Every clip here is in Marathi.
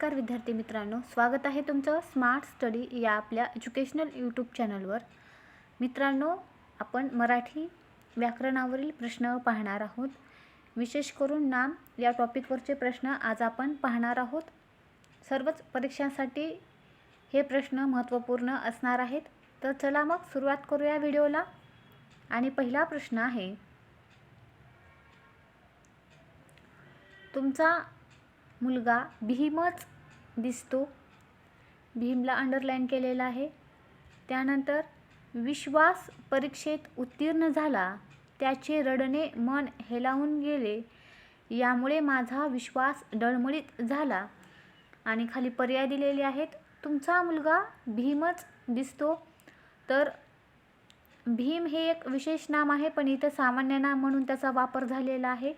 नमस्कार विद्यार्थी मित्रांनो स्वागत आहे तुमचं स्मार्ट स्टडी या आपल्या एज्युकेशनल यूट्यूब चॅनलवर मित्रांनो आपण मराठी व्याकरणावरील प्रश्न पाहणार आहोत. विशेष करून नाम या टॉपिकवरचे प्रश्न आज आपण पाहणार आहोत. सर्वच परीक्षांसाठी हे प्रश्न महत्त्वपूर्ण असणार आहेत. तर चला मग सुरुवात करूया व्हिडिओला. आणि पहिला प्रश्न आहे तुमचा मुलगा भीमच दिसतो. भीमला अंडरलाईन केलेला आहे. त्यानंतर विश्वास परीक्षेत उत्तीर्ण झाला. त्याचे रडणे मन हेलावून गेले. यामुळे माझा विश्वास डळमळीत झाला. आणि खाली पर्याय दिलेले आहेत. तुमचा मुलगा भीमच दिसतो. तर भीम हे एक विशेष नाम आहे पण इथं सामान्य नाम म्हणून त्याचा वापर झालेला आहे.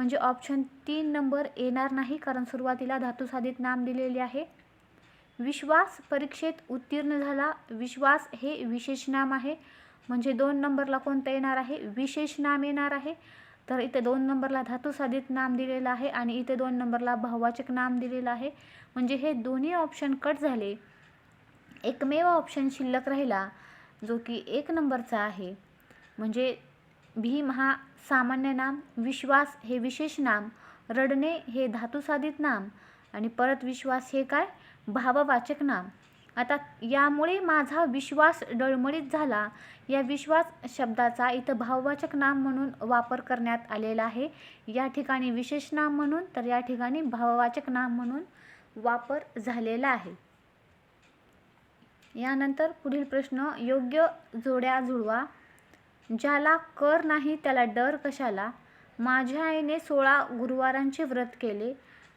म्हणजे ऑप्शन तीन नंबर येणार नाही कारण सुरुवातीला धातुसाधित नाम दिलेले आहे. विश्वास परीक्षेत उत्तीर्ण झाला. विश्वास हे विशेष नाम आहे. म्हणजे दोन नंबरला कोणतं येणार आहे? विशेष नाम येणार आहे. तर इथे दोन नंबरला धातुसाधित नाम दिलेलं आहे आणि इथे दोन नंबरला भाववाचक नाम दिलेलं आहे. म्हणजे हे दोन्ही ऑप्शन कट झाले. एकमेव ऑप्शन शिल्लक राहिला जो की एक नंबरचा आहे. म्हणजे भीम हा सामान्य नाम विश्वास हे विशेष नाम रडणे हे धातुसाधित नाम आणि परत विश्वास हे काय? भाववाचक नाम. आता यामुळे माझा विश्वास डळमळीत झाला. या विश्वास शब्दाचा इथं भाववाचक नाम म्हणून वापर करण्यात आलेला आहे. या ठिकाणी विशेष नाम म्हणून तर या ठिकाणी भाववाचक नाम म्हणून वापर झालेला आहे. यानंतर पुढील प्रश्न योग्य जोड्या जुळवा. ज्याला कर नाही त्याला डर कशाला? माझ्या आईने सोळा गुरुवारांचे व्रत केले.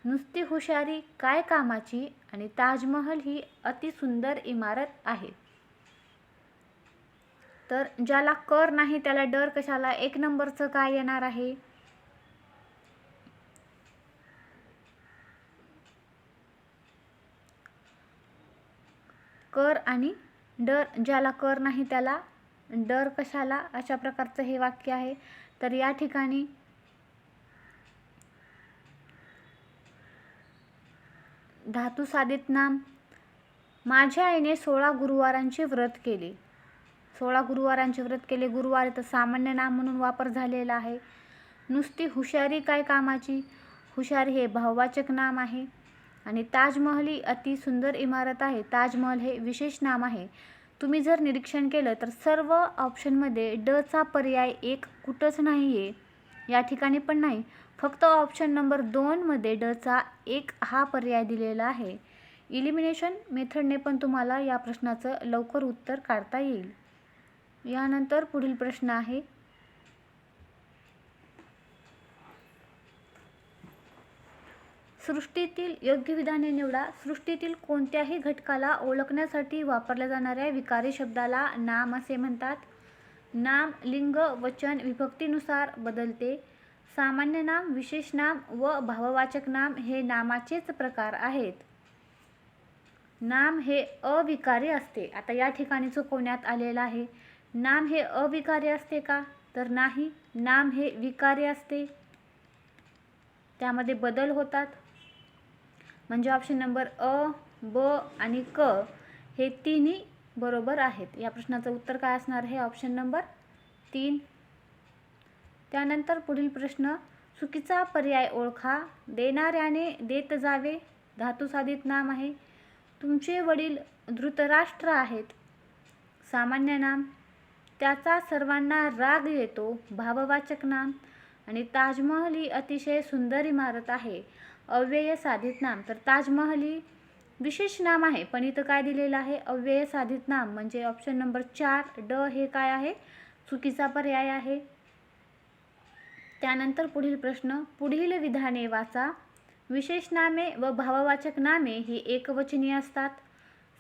नुसती हुशारी काय कामाची? आणि ताजमहल ही अतिसुंदर इमारत आहे. तर ज्याला कर नाही त्याला डर कशाला? एक नंबरचं काय येणार आहे? कर आणि डर. ज्याला कर नाही त्याला डर कशाला? अशा प्रकारचं हे वाक्य आहे. तर या ठिकाणी धातू साधित नाम. माझ्या आईने सोळा गुरुवारांचे व्रत केले. सोळा गुरुवारांचे व्रत केले. गुरुवार तर सामान्य नाम म्हणून वापर झालेला आहे. नुसती हुशारी काय कामाची? हुशारी हे भाववाचक नाम आहे. आणि ताजमहल ही अति सुंदर इमारत आहे. ताजमहल हे विशेष नाम आहे. तुम्ही जर निरीक्षण केलं तर सर्व ऑप्शनमध्ये डचा पर्याय एक कुठंच नाही आहे या ठिकाणी पण नाही. फक्त ऑप्शन नंबर दोनमध्ये डचा एक हा पर्याय दिलेला आहे. इलिमिनेशन मेथडने पण तुम्हाला या प्रश्नाचं लवकर उत्तर काढता येईल. यानंतर पुढील प्रश्न आहे. सृष्टीतील योग्य विधाने निवडा. सृष्टीतील कोणत्याही घटकाला ओळखण्यासाठी वापरल्या जाणाऱ्या विकारी शब्दाला नाम असे म्हणतात. नाम लिंग वचन विभक्तीनुसार बदलते. सामान्य नाम विशेष नाम व भाववाचक नाम हे नामाचेच प्रकार आहेत. नाम हे अविकारी असते. आता या ठिकाणी चुकवण्यात आलेलं आहे. नाम हे अविकारी असते का? तर नाही. नाम हे विकारी असते. त्यामध्ये बदल होतात. म्हणजे ऑप्शन नंबर अ ब आणि क हे तिन्ही बरोबर आहेत. या प्रश्नाचं उत्तर काय असणार हे ऑप्शन नंबर तीन. त्यानंतर पुढील प्रश्न चुकीचा पर्याय ओळखा देणाऱ्याने देत जावे धातुसाधित नाम आहे. तुमचे वडील धृतराष्ट्र आहेत. सामान्य नाम. त्याचा सर्वांना राग येतो भाववाचक नाम. आणि ताजमहल ही अतिशय सुंदर इमारत आहे. अव्यय साधित नाम. तर ताजमहल ही विशेष नाम आहे पण इथं काय दिलेलं आहे? अव्यय साधित नाम म्हणजे ऑप्शन नंबर चार ड हे काय आहे? चुकीचा पर्याय आहे. त्यानंतर पुढील प्रश्न पुढील विधाने वाचा. विशेष नामे व भाववाचक नामे ही एकवचनी असतात.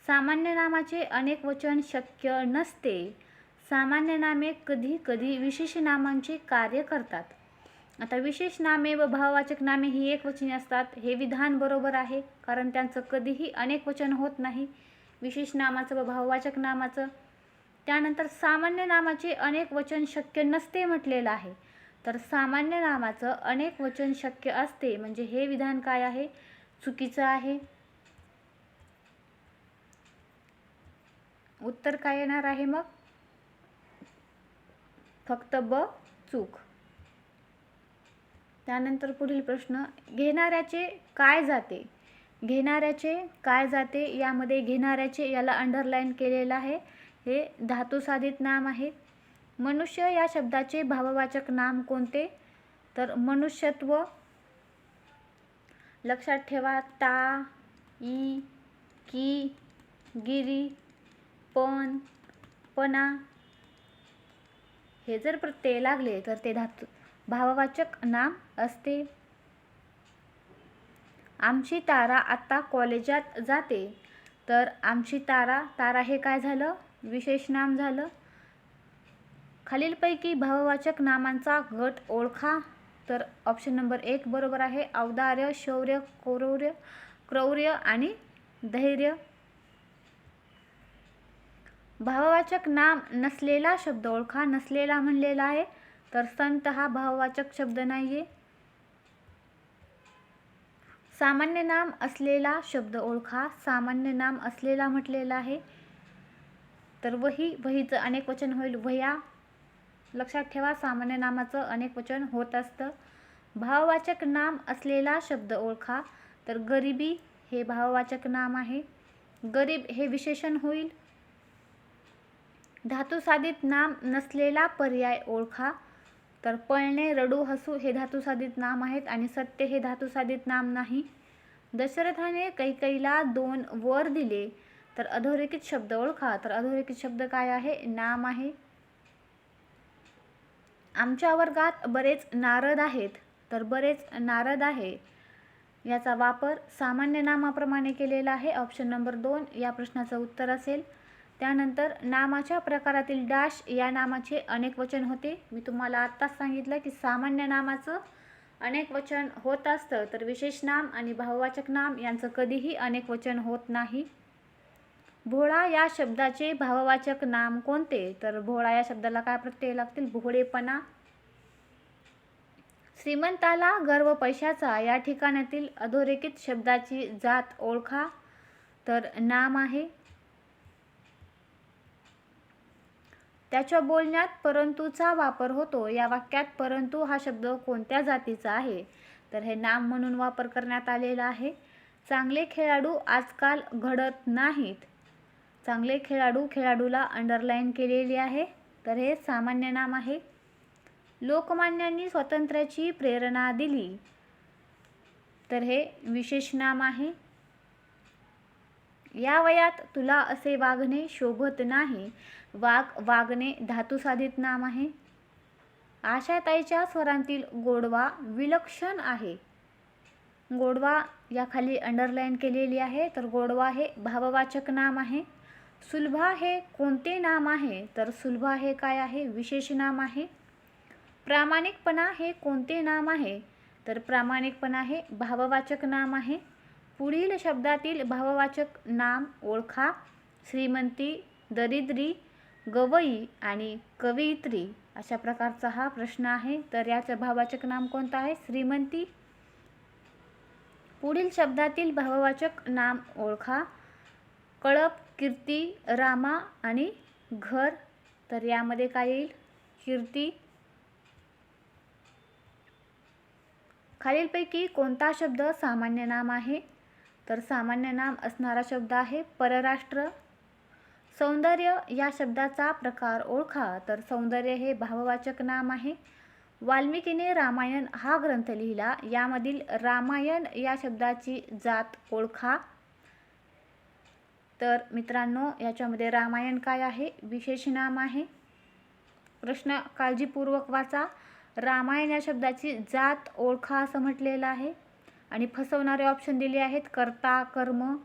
सामान्य नामाचे अनेक वचन शक्य नसते. सामान्य नामे कधी कधी विशेष नामांचे कार्य करतात. आता विशेष नामे व भाववाचक नामे ही एक वचने असतात. हे विधान बरोबर आहे कारण त्यांचं कधीही अनेक वचन होत नाही. विशेष नामाचं व भाववाचक नामाचं. त्यानंतर सामान्य नामाचे अनेक वचन शक्य नसते म्हटलेलं आहे. तर सामान्य नामाचं अनेक वचन शक्य असते म्हणजे हे विधान काय आहे? चुकीचं आहे. उत्तर काय येणार आहे मग? फक्त ब चूक. त्यानंतर पुढील प्रश्न घेणाऱ्याचे काय जाते? घेणाऱ्याचे काय जाते? यामध्ये घेणाऱ्याचे याला अंडरलाईन केलेलं आहे. हे धातुसाधित नाम आहे. मनुष्य या शब्दाचे भाववाचक नाम कोणते? तर मनुष्यत्व लक्षात ठेवा ता ई की गिरी पण पणा हे जर प्रत्यय लागले तर ते धातू भाववाचक नाम असते. आमची तारा आत्ता कॉलेजात जाते. तर आमची तारा तारा हे काय झालं? विशेष नाम झालं. खालीलपैकी भाववाचक नामांचा गट ओळखा. तर ऑप्शन नंबर एक बरोबर आहे. औदार्य शौर्य क्रौर्य क्रौर्य आणि धैर्य. भाववाचक नाम नसलेला शब्द ओळखा. नसलेला म्हणलेला आहे. तर संत हा भाववाचक शब्द नाही आहे सामान्य नाम असलेला शब्द ओळखा सामान्य नाम असलेला म्हटलेला आहे. तर वही वहीचं अनेक वचन होईल. वह्या लक्षात ठेवा सामान्य नामाचं अनेक वचन होत असतं. भाववाचक नाम असलेला शब्द ओळखा. तर गरिबी हे भाववाचक नाम आहे. गरीब हे विशेषण होईल. धातुसाधित नाम नसलेला पर्याय ओळखा. तर पळणे रडू हसू हे धातुसाधित नाम आहेत आणि सत्य हे धातुसाधित नाम नाही. दशरथाने कैकईला दोन वर दिले. तर अधोरेखित शब्द ओळखा. तर अधोरेखित शब्द काय आहे? नाम आहे. आमच्या वर्गात बरेच नारद आहेत. तर बरेच नारद आहे. याचा वापर सामान्य नामाप्रमाणे केलेला आहे. ऑप्शन नंबर दोन या प्रश्नाचं उत्तर असेल. त्यानंतर नामाच्या प्रकारातील डॅश या नामाचे अनेक वचन होते. मी तुम्हाला आत्ताच सांगितलं की सामान्य नामाचं अनेक वचन होत असतं तर विशेष नाम आणि भाववाचक नाम यांचं कधीही अनेक वचन होत नाही. भोळा या शब्दाचे भाववाचक नाम कोणते? तर भोळा या शब्दाला काय प्रत्यय लागतील? भोळेपणा. श्रीमंताला गर्व पैशाचा या ठिकाणातील अधोरेखित शब्दाची जात ओळखा. तर नाम आहे. त्याच्या बोलण्यात परंतुचा वापर होतो. या वाक्यात परंतु हा शब्द कोणत्या जातीचा आहे? तर हे नाम म्हणून वापर करण्यात आलेला आहे. चांगले खेळाडू आजकाल घडत नाहीत. चांगले खेळाडू खेळाडूला अंडरलाईन केलेली आहे. तर हे सामान्य नाम आहे. लोकमान्यांनी स्वातंत्र्याची प्रेरणा दिली. तर हे विशेष नाम आहे. या वयात तुला असे वागणे शोभत नाही. वाघ वागणे धातुसाधित नाम आहे. आशाताईच्या स्वरांतील गोडवा विलक्षण आहे. गोडवा या खाली अंडरलाईन केलेली आहे. तर गोडवा हे भाववाचक नाम आहे. सुलभा हे कोणते नाम आहे? तर सुलभा हे काय आहे? विशेष नाम आहे. प्रामाणिकपणा हे कोणते नाम आहे? तर प्रामाणिकपणा हे भाववाचक नाम आहे. पुढील शब्दातील भाववाचक नाम ओळखा. श्रीमंती दरिद्री गवई आणि कवयित्री अशा प्रकारचा हा प्रश्न आहे. तर याचं भाववाचक नाम कोणतं आहे? श्रीमंती. पुढील शब्दातील भाववाचक नाम ओळखा. कळप कीर्ती रामा आणि घर. तर यामध्ये काय येईल? कीर्ती. खालीलपैकी कोणता शब्द सामान्य नाम आहे? तर सामान्य नाम असणारा शब्द आहे परराष्ट्र. सौंदर्य या शब्दाचा प्रकार ओळखा. तर सौंदर्य हे भाववाचक नाम आहे. वाल्मिकीने रामायण हा ग्रंथ लिहिला. यामधील रामायण या शब्दाची जात ओळखा. तर मित्रांनो याच्यामध्ये रामायण काय आहे? विशेष नाम आहे. प्रश्न काळजीपूर्वक वाचा. रामायण या शब्दाची जात ओळखा असं म्हटलेलं आहे. आणि फसवणारे ऑप्शन दिले आहेत. कर्ता कर्म.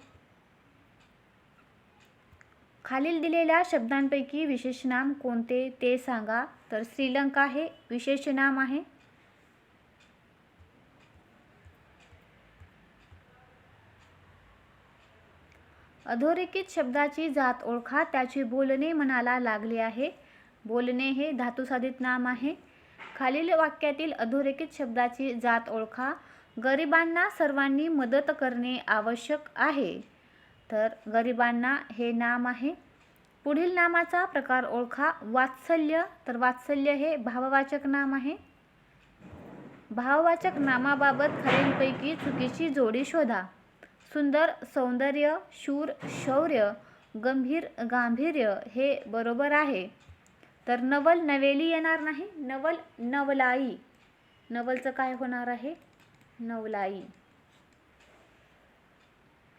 खालील दिलेल्या शब्दांपैकी विशेष नाम कोणते ते सांगा. तर श्रीलंका हे विशेष नाम आहे. अधोरेखित शब्दाची जात ओळखा त्याचे बोलणे मनाला लागले आहे. बोलणे हे धातुसाधित नाम आहे. खालील वाक्यातील अधोरेखित शब्दाची जात ओळखा. गरिबांना सर्वांनी मदत करणे आवश्यक आहे. तर गरिबांना हे नाम आहे. पुढील नामाचा प्रकार ओळखा. वात्सल्य. तर वात्सल्य हे भाववाचक नाम आहे. भाववाचक नामाबाबत खऱ्यांपैकी चुकीची जोडी शोधा. सुंदर सौंदर्य शूर शौर्य गंभीर गांभीर्य हे बरोबर आहे. तर नवल नवेली येणार नाही. नवल नवलाई. नवलचं काय होणार आहे? नवलाई.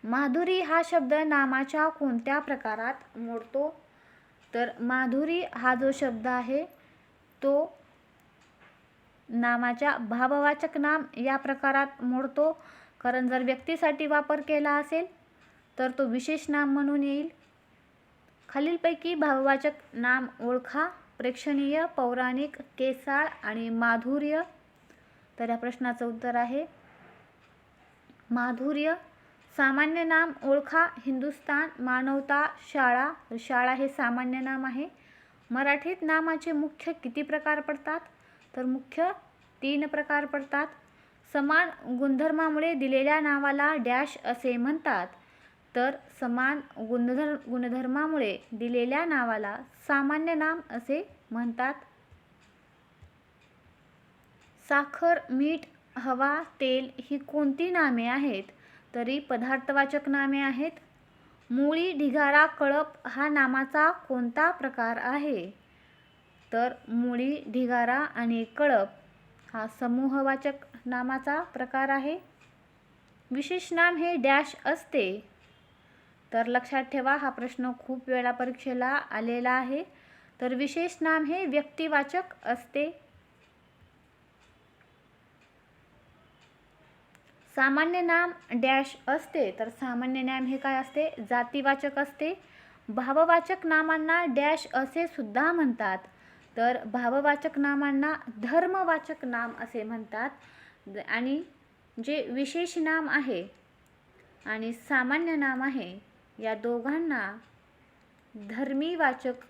माधुरी हा शब्द नामाच्या कोणत्या प्रकारात मोडतो? तर माधुरी हा जो शब्द आहे तो नामाच्या भाववाचक नाम या प्रकारात मोडतो. कारण जर व्यक्तीसाठी वापर केला असेल तर तो विशेष नाम म्हणून येईल. खालीलपैकी भाववाचक नाम ओळखा. प्रेक्षणीय पौराणिक केसाळ आणि माधुर्य. तर या प्रश्नाचं उत्तर आहे माधुर्य सामान्य नाम ओळखा हिंदुस्तान मानवता शाळा शाळा हे सामान्य नाम आहे. मराठीत नामाचे मुख्य किती प्रकार पडतात? तर मुख्य तीन प्रकार पडतात. समान गुणधर्मामुळे दिलेल्या नावाला डॅश असे म्हणतात. तर समान गुणधर् गुणधर्मामुळे दिलेल्या नावाला सामान्य नाम असे म्हणतात. साखर मीठ हवा तेल ही कोणती नामे आहेत? तरी पदार्थवाचक नामे आहेत. मुळी ढिगारा कळप हा नामाचा कोणता प्रकार आहे? तर मुळी ढिगारा आणि कळप हा समूहवाचक नामाचा प्रकार आहे. विशेष नाम हे डॅश असते. तर लक्षात ठेवा हा प्रश्न खूप वेळा परीक्षेला आलेला आहे. तर विशेष नाम हे व्यक्तिवाचक असते. सामान्य नाम डॅश असते तर सामान्य नाम हे काय असते? जातीवाचक असते. भाववाचक नामांना डॅश असे सुद्धा म्हणतात. तर भाववाचक नामांना धर्मवाचक नाम असे म्हणतात. आणि जे विशेष नाम आहे आणि सामान्य नाम आहे या दोघांना धर्मीवाचक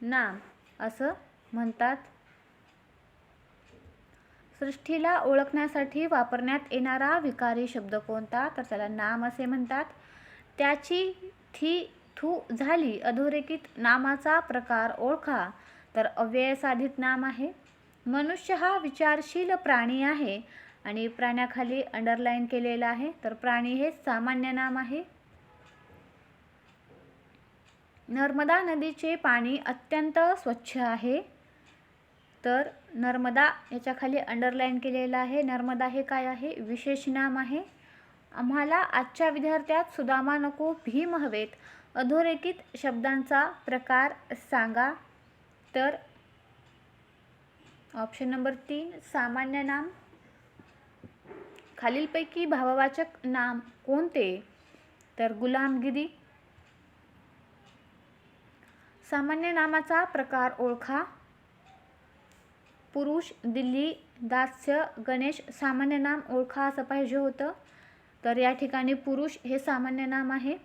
नाम असं म्हणतात. सृष्टीला ओळखण्यासाठी वापरण्यात येणारा विकारी शब्द कोणता? तर त्याला नाम असे म्हणतात. त्याची थी थू झाली. अधोरेखित नामाचा प्रकार ओळखा. तर अव्ययसाधित नाम आहे. मनुष्य हा विचारशील प्राणी आहे आणि प्राण्याखाली अंडरलाईन केलेला आहे. तर प्राणी हे सामान्य नाम आहे. नर्मदा नदीचे पाणी अत्यंत स्वच्छ आहे. तर नर्मदा याच्याखाली अंडरलाईन केलेलं आहे. नर्मदा हे काय आहे? विशेष नाम आहे. आम्हाला आजच्या विद्यार्थ्यात सुदामा नको भीम हवेत. अधोरेखित शब्दांचा प्रकार सांगा. तर ऑप्शन नंबर तीन सामान्य नाम. खालीलपैकी भाववाचक नाम कोणते? तर गुलामगिरी. सामान्य नामाचा प्रकार ओळखा. पुरुष दिल्ली दास्य गणेश सामान्य नाम ओळखा असं पाहिजे होतं. तर या ठिकाणी पुरुष हे सामान्य नाम आहे.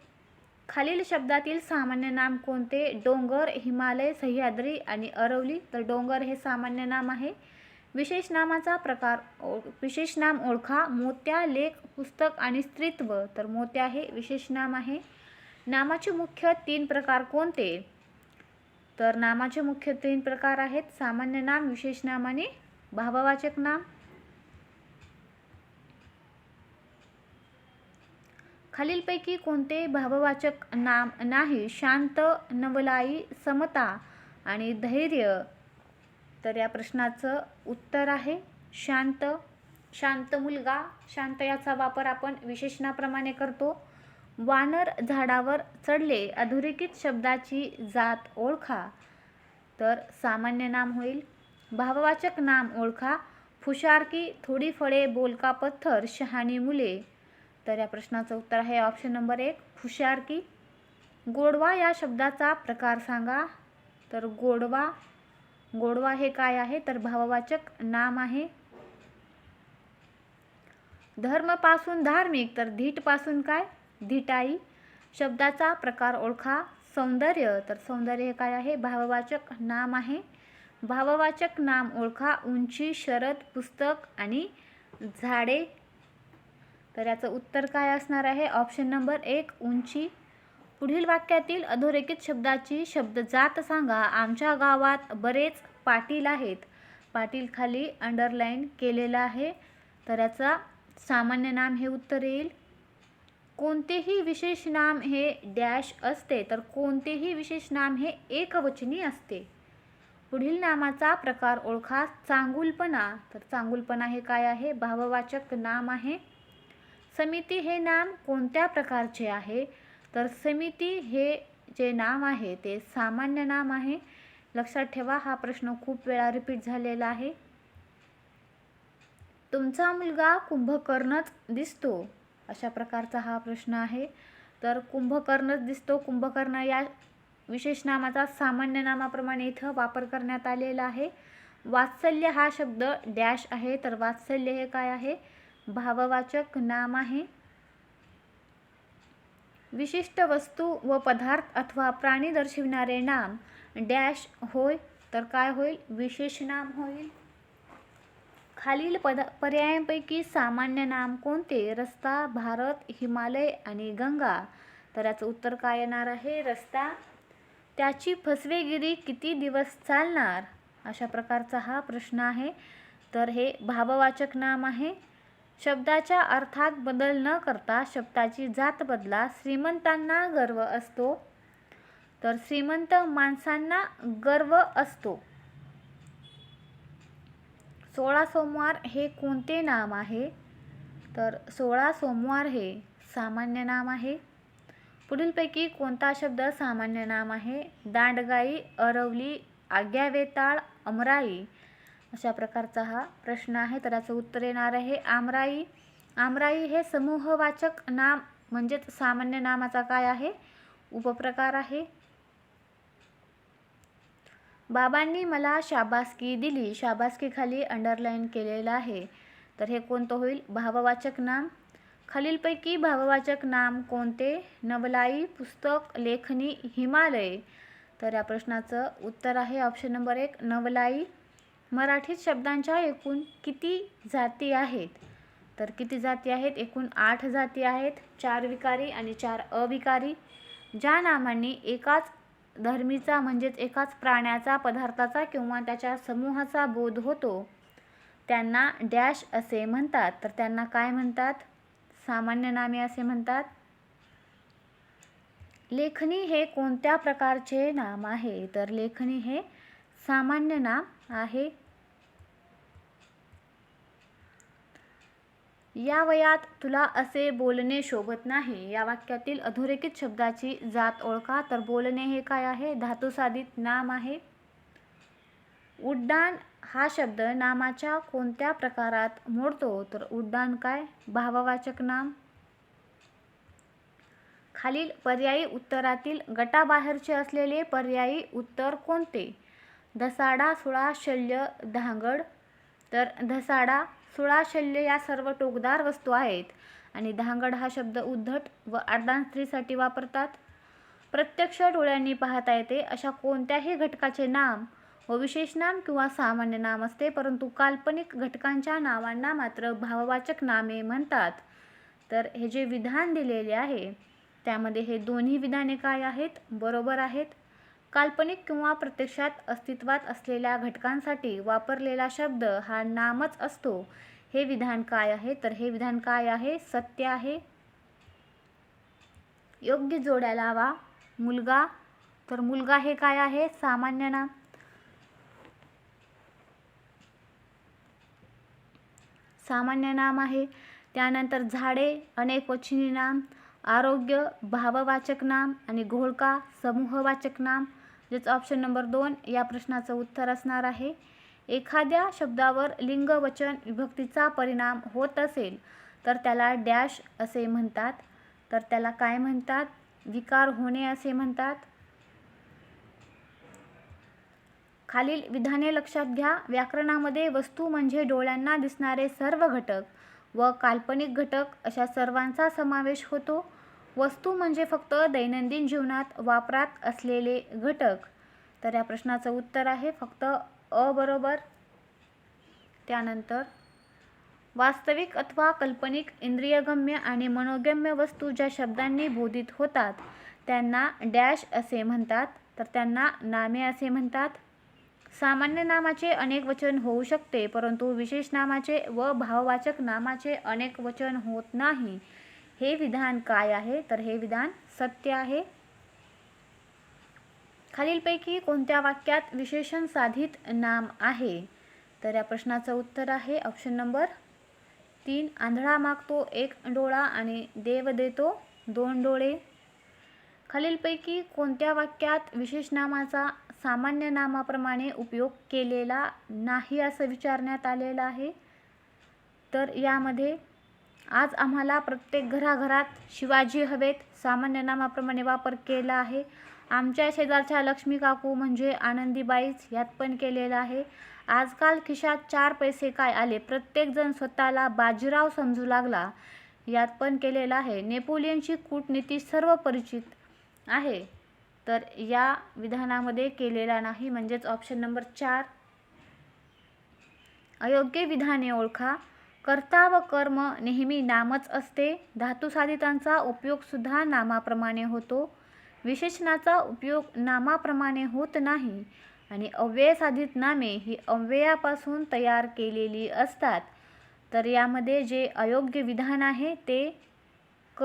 खालील शब्दातील सामान्य नाम कोणते? डोंगर हिमालय सह्याद्री आणि अरवली. तर डोंगर हे सामान्य नाम आहे. विशेष नामाचा प्रकार ओळ विशेष नाम ओळखा. मोत्या लेख पुस्तक आणि स्त्रीत्व. तर मोत्या हे विशेष नाम आहे. नामाचे मुख्य तीन प्रकार कोणते? तर नामाचे मुख्य तीन प्रकार आहेत. सामान्य नाम विशेष नाम आणि भाववाचक नाम. खालीलपैकी कोणते भाववाचक नाम नाही. शांत नवलाई समता आणि धैर्य. तर या प्रश्नाचं उत्तर आहे शांत. शांत मुलगा. शांत याचा वापर आपण विशेषणाप्रमाणे करतो. वानर झाडावर चढले अधोरेखित शब्दाची जात ओळखा. तर सामान्य नाम होईल. भाववाचक नाम ओळखा. फुशारकी थोडी फळे बोलका पत्थर शहाणी मुले. तर या प्रश्नाचं उत्तर आहे ऑप्शन नंबर एक फुशारकी. गोडवा या शब्दाचा प्रकार सांगा. तर गोडवा गोडवा हे काय आहे? तर भाववाचक नाम आहे. धर्मपासून धार्मिक तर धीटपासून काय? धिटाई शब्दाचा प्रकार ओळखा. सौंदर्य तर सौंदर्य हे काय आहे? भाववाचक नाम आहे. भाववाचक नाम ओळखा. उंची शरद पुस्तक आणि झाडे. तर याचं उत्तर काय असणार आहे? ऑप्शन नंबर एक उंची. पुढील वाक्यातील अधोरेखित शब्दाची शब्द जात सांगा. आमच्या गावात बरेच पाटील आहेत. पाटील खाली अंडरलाईन केलेलं आहे. तर याचा सामान्य नाम हे उत्तर येईल. कोणतेही विशेष नाम हे डॅश असते तर कोणतेही विशेष नाम हे एकवचनी असते. पुढील नामाचा प्रकार ओळखा. चांगुलपणा. तर चांगुलपणा हे काय आहे? भाववाचक नाम आहे. समिती हे नाम कोणत्या प्रकारचे आहे? तर समिती हे जे नाम आहे ते सामान्य नाम आहे. लक्षात ठेवा हा प्रश्न खूप वेळा रिपीट झालेला आहे. तुमचा मुलगा कुंभकर्णच दिसतो. अशा प्रकारचा हा प्रश्न आहे. तर कुंभकर्णच दिसतो. कुंभकर्ण या विशेष नामाचा सामान्य नामाप्रमाणे इथं वापर करण्यात आलेला आहे. वात्सल्य हा शब्द डॅश आहे. तर वात्सल्य हे काय आहे? भाववाचक नाम आहे. विशिष्ट वस्तू व पदार्थ अथवा प्राणी दर्शविणारे नाम डॅश होय. तर काय होईल? विशेष नाम होईल. खालील पद पर्यायांपैकी सामान्य नाम कोणते? रस्ता भारत हिमालय आणि गंगा. तर याचं उत्तर काय येणार आहे? रस्ता. त्याची फसवेगिरी किती दिवस चालणार? अशा प्रकारचा हा प्रश्न आहे. तर हे भाववाचक नाम आहे. शब्दाच्या अर्थात बदल न करता शब्दाची जात बदला श्रीमंतांना गर्व असतो. तर श्रीमंत माणसांना गर्व असतो. सोळा सोमवार हे कोणते नाम आहे? तर सोळा सोमवार हे सामान्य नाम आहे. पुढीलपैकी कोणता शब्द सामान्य नाम आहे? दांडगाई अरवली आज्ञावेताळ अमराई अशा प्रकारचा हा प्रश्न आहे. तर याचं उत्तर येणार आहे आमराई. आमराई हे समूहवाचक नाम म्हणजेच सामान्य नामाचा काय आहे? उपप्रकार आहे. बाबांनी मला शाबासकी दिली. शाबासकीखाली अंडरलाईन केलेलं आहे. तर हे कोणतं होईल? भाववाचक नाम. खालीलपैकी भाववाचक नाम कोणते? नवलाई पुस्तक लेखनी हिमालय. तर या प्रश्नाचं उत्तर आहे ऑप्शन नंबर एक नवलाई. मराठीत शब्दांच्या एकूण किती जाती आहेत? तर किती जाती आहेत? एकूण आठ जाती आहेत. चार विकारी आणि चार अविकारी. ज्या नामांनी एकाच धर्मीचा म्हणजेच एकाच प्राण्याचा पदार्थाचा किंवा त्याच्या समूहाचा बोध होतो. त्यांना डॅश असे म्हणतात. तर त्यांना काय म्हणतात? सामान्य नामे असे म्हणतात. लेखनी हे कोणत्या प्रकारचे नाम आहे? तर लेखनी हे सामान्य नाम आहे या वयात तुला असे बोलणे शोभत नाही. या वाक्यातील अधोरेखित शब्दाची जात ओळखा. तर बोलणे हे काय आहे? धातुसाधित नाम आहे. उड्डाण हा शब्द नामाच्या कोणत्या प्रकारात मोडतो? तर उड्डाण काय? भाववाचक नाम. खालील पर्यायी उत्तरातील गटाबाहेरचे असलेले पर्यायी उत्तर कोणते? धसाडा सुळा शल्य धांगड. तर धसाडा सुळा शल्य या सर्व टोकदार वस्तू आहेत. आणि धांगड हा शब्द उद्धट व आडदान स्त्रीसाठी वापरतात. प्रत्यक्ष डोळ्यांनी पाहता येते अशा कोणत्याही घटकाचे नाम व विशेष नाम किंवा सामान्य नाम असते परंतु काल्पनिक घटकांच्या नावांना मात्र भाववाचक नामे म्हणतात. तर हे जे विधान दिलेले आहे त्यामध्ये हे दोन्ही विधाने काय आहेत? बरोबर आहेत. काल्पनिक किंवा प्रत्यक्षात अस्तित्वात असलेल्या घटकांसाठी वापरलेला शब्द हा नामच असतो. हे विधान काय आहे? तर हे विधान काय आहे? सत्य आहे. योग्य जोड्या लावा. मुलगा तर मुलगा हे काय आहे? सामान्य नाम. सामान्य नाम आहे. त्यानंतर झाडे अनेक वचनी नाम. आरोग्य भाववाचक नाम आणि घोळका समूहवाचक नाम. ज्याचं ऑप्शन नंबर दोन या प्रश्नाचं उत्तर असणार आहे. एखाद्या शब्दावर लिंग वचन विभक्तीचा परिणाम होत असेल तर त्याला डॅश असे म्हणतात. तर त्याला काय म्हणतात? विकार होणे असे म्हणतात. खालील विधाने लक्षात घ्या. व्याकरणामध्ये वस्तू म्हणजे डोळ्यांना दिसणारे सर्व घटक व काल्पनिक घटक अशा सर्वांचा समावेश होतो. वस्तू म्हणजे फक्त दैनंदिन जीवनात वापरात असलेले घटक. तर या प्रश्नाचं उत्तर आहे फक्त अ बरोबर. त्यानंतर वास्तविक अथवा काल्पनिक इंद्रियगम्य आणि मनोगम्य वस्तू ज्या शब्दांनी बोधित होतात त्यांना डॅश असे म्हणतात. तर त्यांना नामे असे म्हणतात. सामान्य नामाचे अनेक वचन होऊ शकते परंतु विशेष नामाचे व भाववाचक नामाचे अनेक वचन होत नाही. हे विधान काय आहे? तर हे विधान सत्य आहे. खालीलपैकी कोणत्या वाक्यात विशेषण साधित नाम आहे? तर या प्रश्नाचं उत्तर आहे ऑप्शन नंबर तीन. आंधळा मागतो एक डोळा आणि देव देतो दोन डोळे. खालीलपैकी कोणत्या वाक्यात विशेष नामाचा सामान्य नामाप्रमाणे उपयोग केलेला नाही असं विचारण्यात आलेलं आहे? तर यामध्ये आज आम्हाला प्रत्येक घराघरात शिवाजी हवेत सामान्य नामाप्रमाणे वापर केला आहे. आमच्या शेजारच्या लक्ष्मी काकू म्हणजे आनंदीबाईच यात पण केलेलं आहे. आजकाल खिशात चार पैसे काय आले? प्रत्येकजण स्वतःला बाजीराव समजू लागला. यात पण केलेला आहे. नेपोलियनची कूटनीती सर्व परिचित आहे. तर या विधानामध्ये केलेला नाही म्हणजेच ऑप्शन नंबर चार. अयोग्य विधाने ओळखा. कर्ता व कर्म नेहमी नामच असते. धातुसाधितांचा उपयोगसुद्धा नामाप्रमाणे होतो. विशेषणाचा उपयोग नामाप्रमाणे होत नाही आणि अव्ययसाधित नामे ही अव्ययापासून तयार केलेली असतात. तर यामध्ये जे अयोग्य विधान आहे ते क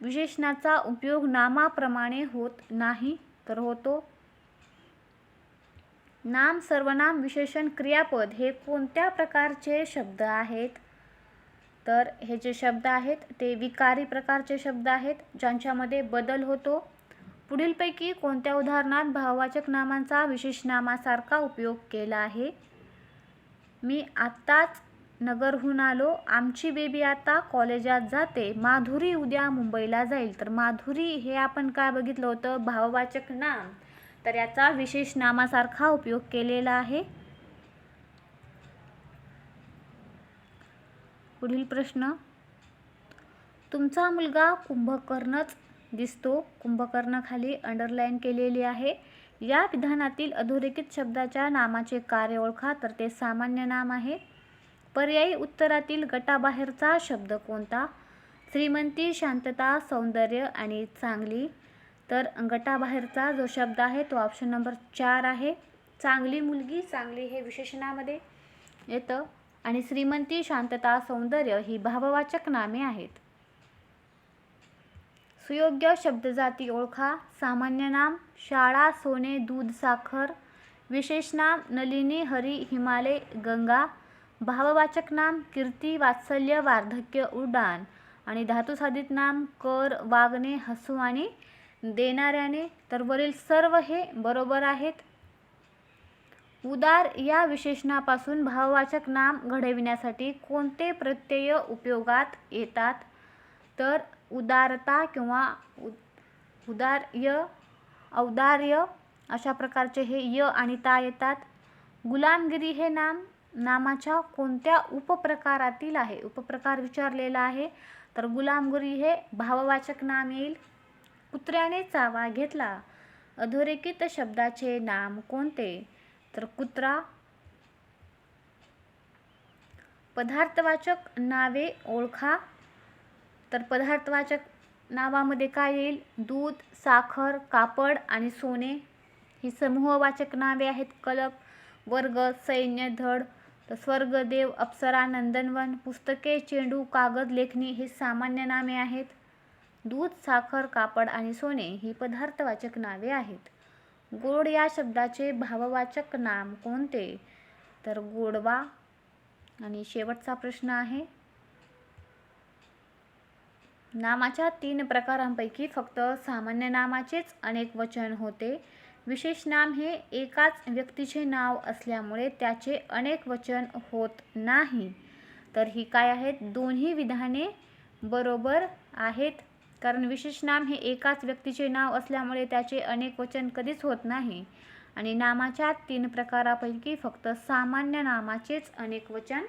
विशेषणाचा उपयोग नामाप्रमाणे होत नाही तर होतो. नाम सर्वनाम विशेषण क्रियापद हे कोणत्या प्रकारचे शब्द आहेत? तर हे जे शब्द आहेत ते विकारी प्रकारचे शब्द आहेत ज्यांच्यामध्ये बदल होतो. पुढीलपैकी कोणत्या उदाहरणात भाववाचक नामांचा विशेष नामासारखा उपयोग केला आहे? मी आत्ताच नगरहून आलो. आमची बेबी आता कॉलेजात जाते. माधुरी उद्या मुंबईला जाईल. तर माधुरी हे आपण काय बघितलं होतं? भाववाचक नाम. तर याचा विशेष नामासारखा उपयोग केलेला आहे. पुढील प्रश्न. तुमचा मुलगा कुंभकर्णच दिसतो. कुंभकर्णाखाली अंडरलाईन केलेली आहे. या विधानातील अधोरेखित शब्दाच्या नामाचे कार्य ओळखा तर ते सामान्य नाम आहे. पर्यायी उत्तरातील गटाबाहेरचा शब्द कोणता? श्रीमंती शांतता सौंदर्य आणि चांगली. तर गटाबाहेरचा जो शब्द आहे तो ऑप्शन नंबर चार आहे. चांगली मुलगी चांगली हे विशेषणामध्ये येतं. आणि श्रीमंती शांतता सौंदर्य ही भाववाचक नामे आहेत. सुयोग्य शब्दजाती ओळखा सामान्य नाम शाळा सोने दूध साखर विशेष नाम नलिनी हरी हिमालय गंगा भाववाचक नाम कीर्ती वात्सल्य वार्धक्य उड्डाण आणि धातुसाधित नाम कर वागणे हसू आणि देणाऱ्याने. तर वरील सर्व हे बरोबर आहेत. उदार या विशेषणापासून भाववाचक नाम घडविण्यासाठी कोणते प्रत्यय उपयोगात येतात? तर उदारता किंवा उदार्य औदार्य अशा प्रकारचे हे य आणि ता येतात. गुलामगिरी हे नाम नामाच्या कोणत्या उपप्रकारातील आहे? उपप्रकार विचारलेला आहे. तर गुलामगिरी हे भाववाचक नाम येईल. कुत्र्याने चावा घेतला. अधोरेखित शब्दाचे नाम कोणते? तर कुत्रा. पदार्थवाचक नावे ओळखा. तर पदार्थवाचक नावामध्ये काय येईल? दूध साखर कापड आणि सोने. ही समूहवाचक नावे आहेत. कलप वर्ग सैन्य धड. तर स्वर्गदेव अप्सरा नंदनवन पुस्तके चेंडू कागद लेखणी ही सामान्य नामे आहेत. दूध साखर कापड आणि सोने ही पदार्थवाचक नावे आहेत. गोड या शब्दाचे भाववाचक नाम कोणते? तर गोडवा. आणि शेवटचा प्रश्न आहे. नामाच्या तीन प्रकारांपैकी फक्त सामान्य नामाचेच अनेक वचन होते. विशेष नाम हे एकाच व्यक्तीचे नाव असल्यामुळे त्याचे अनेक वचन होत नाही. तर ही काय आहेत? दोन्ही विधाने बरोबर आहेत कारण विशेष नाम हे एकाच व्यक्तीचे नाव असल्यामुळे त्याचे अनेक वचन कधीच होत नाही. आणि नामाच्या तीन प्रकारापैकी फक्त सामान्य नामाचेच अनेक वचन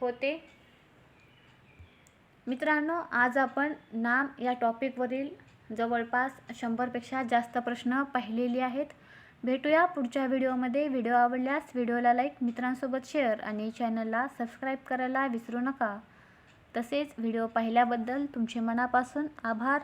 होते. मित्रांनो आज आपण नाम या टॉपिकवरील जवळपास शंभरपेक्षा जास्त प्रश्न पाहिलेले आहेत. भेटूया पुढच्या व्हिडिओमध्ये. व्हिडिओ आवडल्यास व्हिडिओला लाईक मित्रांसोबत शेअर आणि चॅनलला सबस्क्राईब करायला विसरू नका. तसेच व्हिडिओ पाहिल्याबद्दल तुमचे मनापासून आभार.